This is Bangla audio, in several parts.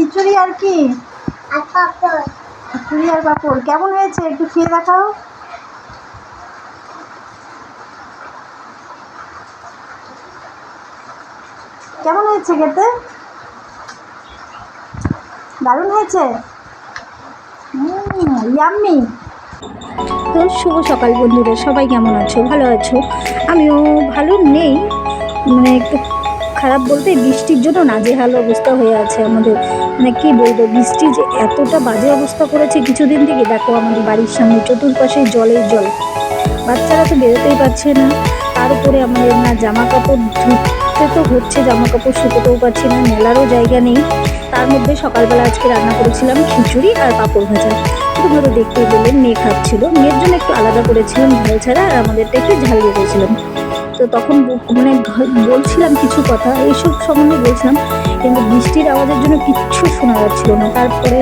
খিচুড়ি আর কি? খিচুড়ি আর পাঁপড়। কেমন হয়েছে? একটু খেয়ে দেখাও। কেমন হয়েছে খেতে? দারুণ হয়েছে? ইয়াম্মি তো শুভ সকাল বন্ধুরা সবাই কেমন আছো? ভালো আছো? আমিও ভালো নেই। মানে একটু খারাপ বলতে বৃষ্টির জন্য নাজেহাল অবস্থা হয়ে আছে আমাদের। মানে কী বলব, বৃষ্টি যে এতটা বাজে অবস্থা করেছে কিছুদিন থেকে, দেখো আমাদের বাড়ির সামনে চতুর্পাশে জলের জল। বাচ্চারা তো বেরোতেই পারছে না। তার উপরে আমাদের না জামা কাপড় ধুতে তো হচ্ছে জামা কাপড় শুকোতেও পারছি না, মেলারও জায়গা নেই। তার মধ্যে সকালবেলা আজকে রান্না করেছিলাম খিচুড়ি আর পাঁপড় ভাজা। তোমরা তো দেখতেই পেলে, মেয়ে খাচ্ছিল। মেয়ের জন্য একটু আলাদা করেছিলাম, ঝাল ছাড়া, আর আমাদেরটা একটু ঝাল দিয়ে দিয়েছিলাম তো তখন মানে বলছিলাম কিছু কথা এইসব সম্বন্ধে বলছিলাম, কিন্তু বৃষ্টির আওয়াজের জন্য কিচ্ছু শোনা যাচ্ছিল না। তারপরে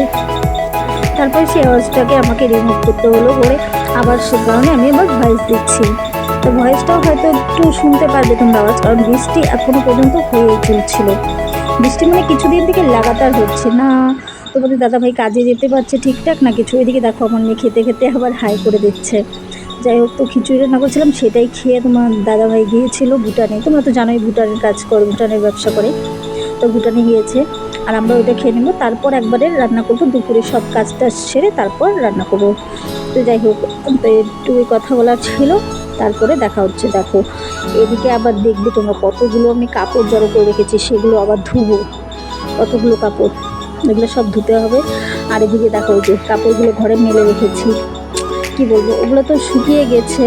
তারপরে সেই আওয়াজটাকে আমাকে রিমুভ করতে হলো করে আবার সে কারণে আমি আবার ভয়েস দিচ্ছি। তো ভয়েসটাও হয়তো একটু শুনতে পারবে তোমরা আওয়াজ, কারণ বৃষ্টি এখনও পর্যন্ত হয়েই চলছিল। বৃষ্টি মানে কিছুদিন থেকে লাগাতার হচ্ছে। না, তোমাদের দাদাভাই কাজে যেতে পারছে ঠিকঠাক, না কিছু? ওইদিকে দেখো, আমার মেয়ে খেতে খেতে আবার হাই করে দিচ্ছে। যাই হোক, তো খিচুড়ি রান্না করছিলাম, সেটাই খেয়ে তোমার দাদাভাই গিয়েছিল ভুটানে। তোমরা তো জানোই ভুটানের কাজ করে, ভুটানের ব্যবসা করে। তো ভুটানে গিয়েছে, আর আমরা ওইটা খেয়ে নেব। তারপর একবারে রান্না করব, দুপুরে সব কাজটা সেরে তারপর রান্না করব। তো যাই হোক, তো একটু কথা বলার ছিল, তারপরে দেখা হচ্ছে, দেখো। এদিকে আবার দেখবে তোমরা কতগুলো আমি কাপড় জড়ো করে রেখেছি, সেগুলো আবার ধুবো। কতগুলো কাপড়, এগুলো সব ধুতে হবে। আর এদিকে দেখো যে কাপড়গুলো ঘরে মেলে রেখেছি। কি বলব, ওগুলো তো শুকিয়ে গেছে,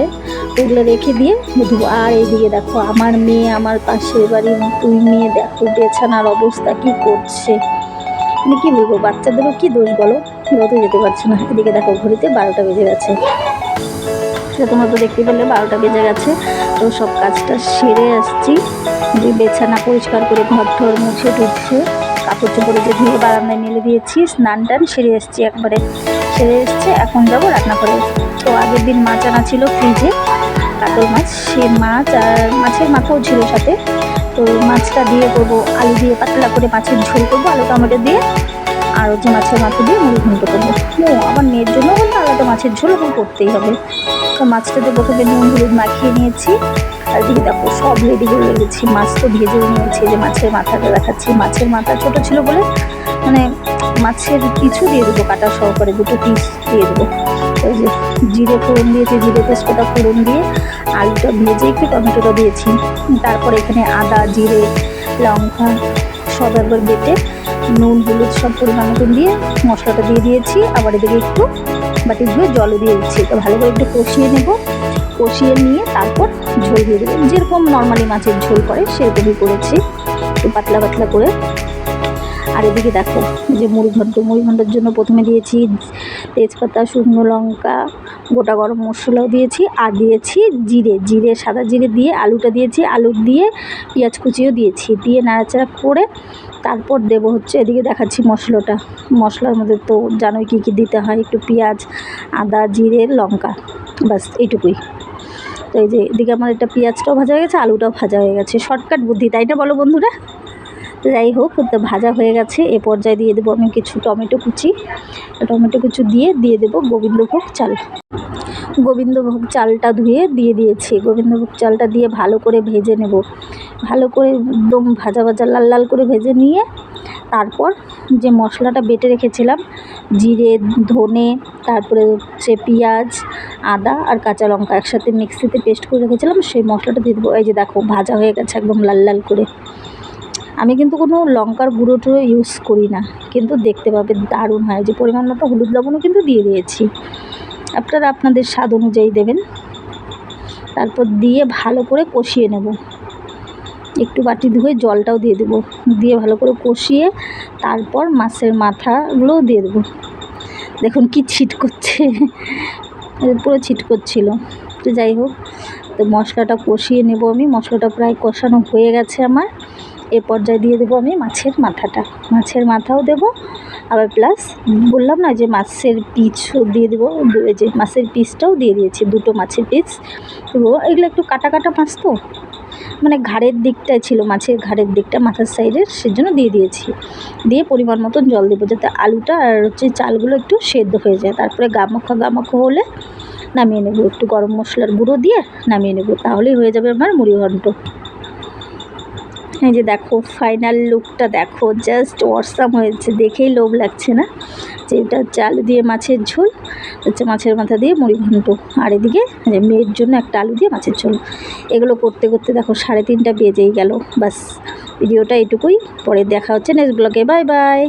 ওগুলো রেখে দিয়ে ধুবো আর এইদিকে দেখো, আমার মেয়ে আমার পাশের বাড়ির দুই মেয়ে দেখো, বেছানার অবস্থা কি করছে। মানে কি বলব, বাচ্চাদেরও কি দোষ বলো? রতে যেতে পারছে না। এদিকে দেখো, ঘড়িতে বারোটা বেজে গেছে। সেটা তোমরা তো দেখতে পেলে, বারোটা বেজে গেছে। তো সব কাজটা সেরে আসছি। যে বেছানা পরিষ্কার করে ঘর ঠর মুছে টুচ্ছে কাপড় চোপড়ে যে ধুয়ে বারান্দায় মেলে দিয়েছি, স্নান টান সেরে এসছি একবারে। সেরে এসছে, এখন যাব রান্না করে তো আগের দিন মাছ আনা ছিল ফ্রিজে কাতল মাছ সে মাছ আর মাছের মাথাও ছিল সাথে। তো মাছটা দিয়ে করব, আলু দিয়ে পাতলা করে মাছের ঝোল করব, আলু টমেটো দিয়ে, আর হচ্ছে মাছের মাথা দিয়ে মুড়ি ঘন্ট করব। ও, আমার মেয়ের জন্য বলতে আলাদা মাছের ঝোল এখন করতেই হবে। তো মাছটাতে প্রথমে নুন, হলুদ মাখিয়ে নিয়েছি, আর এদিকে দেখো সব রেডি করে রেখেছি মাছ তো ভেজেও নিয়েছি যে মাছের মাথাটা দেখাচ্ছি। মাছের মাথা ছোটো ছিল বলে মানে মাছের কিছু দিয়ে দেবো, কাটা সহকারে দুটো পিস দিয়ে দেবো। ওই যে জিরে ফোড়ন দিয়েছি জিরে তেজপাতা ফোড়ন দিয়ে আলুটা ভেজে একটু টমেটোটা দিয়েছি। তারপর এখানে আদা, জিরে, লঙ্কা, সব একবার বেটে নুন, হলুদ সব পরিমাণ মতন দিয়ে মশলাটা দিয়ে দিয়েছি। আবার এদিকে একটু বাটি ধুয়ে জলও দিয়ে দিচ্ছি। তো ভালো করে একটু কষিয়ে নেব। কষিয়ে নিয়ে তারপর ঝোল দিয়ে দেবো। যেরকম নর্মালি মাছের ঝোল করে, সেরকমই করেছি। একটু পাতলা পাতলা করে আর এদিকে দেখো যে মুড়ি ঘন্ট, মুড়ি ঘণ্টার জন্য প্রথমে দিয়েছি তেজপাতা, শুকনো লঙ্কা, গোটা গরম মশলাও দিয়েছি আর দিয়েছি জিরে জিরে, সাদা জিরে দিয়ে আলুটা দিয়েছি, আলু দিয়ে পেঁয়াজ কুচিও দিয়েছি, দিয়ে নাড়াচাড়া করে তারপর দেবো হচ্ছে, এদিকে দেখাচ্ছি মশলাটা, মশলার মধ্যে তো জানোই কী কী দিতে হয়, একটু পেঁয়াজ, আদা, জিরে, লঙ্কা, ব্যাস, এইটুকুই। তো এই যে এদিকে আমার এটা পেঁয়াজটাও ভাজা হয়ে গেছে, আলুটাও ভাজা হয়ে গেছে, শর্টকাট বুদ্ধি, তাই না বলো বন্ধুরা? তো যাই হোক ভাজা হয়ে গেছে। এ পর্যায়ে দিয়ে দেবো আমি কিছু টমেটো কুচি। টমেটো কুচি দিয়ে দিয়ে দেবো গোবিন্দভোগ চাল। গোবিন্দভোগ চালটা ধুয়ে দিয়ে দিয়েছি। গোবিন্দভোগ চালটা দিয়ে ভালো করে ভেজে নেব। ভালো করে একদম ভাজা ভাজা লাল লাল করে ভেজে নিয়ে, তারপর যে মশলাটা বেটে রেখেছিলাম, জিরে, ধনে, তারপরে হচ্ছে পেঁয়াজ, আদা আর কাঁচা লঙ্কা একসাথে মিক্সিতে পেস্ট করে রেখেছিলাম, সেই মশলাটা দিয়ে দেবো। এই যে দেখো, ভাজা হয়ে গেছে একদম লাল লাল করে। আমি কিন্তু কোনো লঙ্কার গুঁড়ো টুড়ো ইউজ করি না, কিন্তু দেখতে পাবে দারুণ হয়। যে পরিমাণ মতো হলুদ লবণও কিন্তু দিয়ে দিয়েছি। আপনারা আপনাদের স্বাদ অনুযায়ী দেবেন। তারপর দিয়ে ভালো করে কষিয়ে নেব। একটু বাটি ধুয়ে জলটাও দিয়ে দেবো। দিয়ে ভালো করে কষিয়ে তারপর মাছের মাথাগুলোও দিয়ে দেবো। দেখুন কি ছিট করছে। পুরো ছিট করছিল। তো যাই হোক, তো মশলাটা কষিয়ে নেব আমি। মশলাটা প্রায় কষানো হয়ে গেছে আমার। এ পর্যায়ে দিয়ে দেবো আমি মাছের মাথাটা। মাছের মাথাও দেবো। আবার প্লাস বললাম না যে মাছের পিসও দিয়ে দেবো যে মাছের পিসটাও দিয়ে দিয়েছি, দুটো মাছের পিস দেবো এগুলো একটু কাটা কাটা মাছ তো। মানে ঘাড়ের দিকটায় ছিল, মাছের ঘাড়ের দিকটা, মাথার সাইডের, সেজন্য দিয়ে দিয়েছি। দিয়ে পরিমাণ মতন জল দেবো যাতে আলুটা আর হচ্ছে চালগুলো একটু সেদ্ধ হয়ে যায়। তারপরে গামাখা গামাখা হলে নামিয়ে নেব। একটু গরম মশলার গুঁড়ো দিয়ে নামিয়ে নেব। তাহলেই হয়ে যাবে আমার মুড়ি ঘন্ট এই যে দেখো ফাইনাল লুকটা দেখো জাস্ট অসাম হয়েছে। দেখেই লোভ লাগছে না? যে এটা হচ্ছে আলু দিয়ে মাছের ঝোল হচ্ছে মাছের মাথা দিয়ে মুড়ি ঘন্ট। আর এদিকে যে মেয়ের জন্য একটা আলু দিয়ে মাছের ঝোল। এগুলো করতে করতে দেখো সাড়ে তিনটা বেজেই গেল। বাস ভিডিওটা এটুকুই। পরে দেখা হচ্ছে নেক্সট ব্লগে বাই বাই